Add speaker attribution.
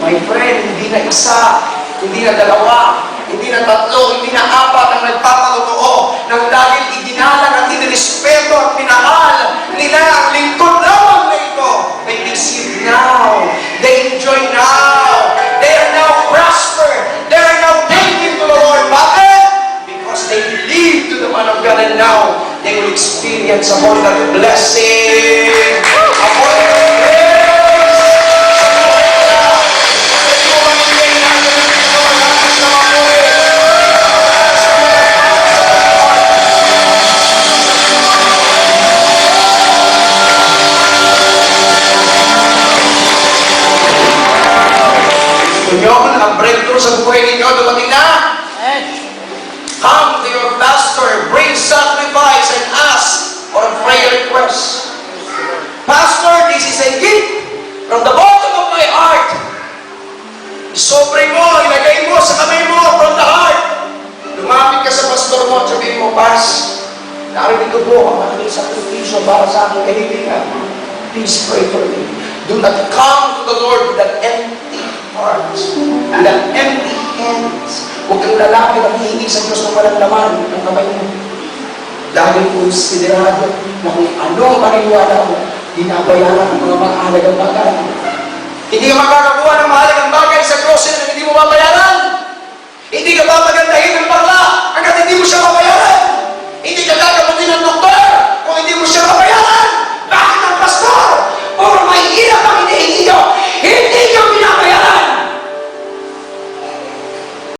Speaker 1: My friend, hindi na isa, hindi na dalawa, hindi na tatlo, hindi na apat ang nagpapatotoo ng laging iginalang at inirespeto at pinahal nila ang lingkod lamang na ito. They receive now. They enjoy now. They are now prosper. They are now thankful to the Lord. Bakit? Because they believe to the man of God and now they will experience upon that blessing. Upon that buhay ninyo dumating na? Come to your pastor, bring sacrifice and ask for a prayer request. Pastor, this is a gift from the bottom of my heart. Sobre mo, ilagay mo sa kamay mo from the heart. Lumapit ka sa pastor mo at sabihin mo, Pas, narinig ko po ang malaking sakripisyo para sa aking kaibigan. Please pray for me. Do not come to the Lord with an Huwag kang lalapit at hihingi sa Diyos ng walang laman ng kamay mo. Dahil konsiderado na kung ano ang paniniwala mo, dinabayaran ang mga mahalagang bagay. Hindi ka makakakuha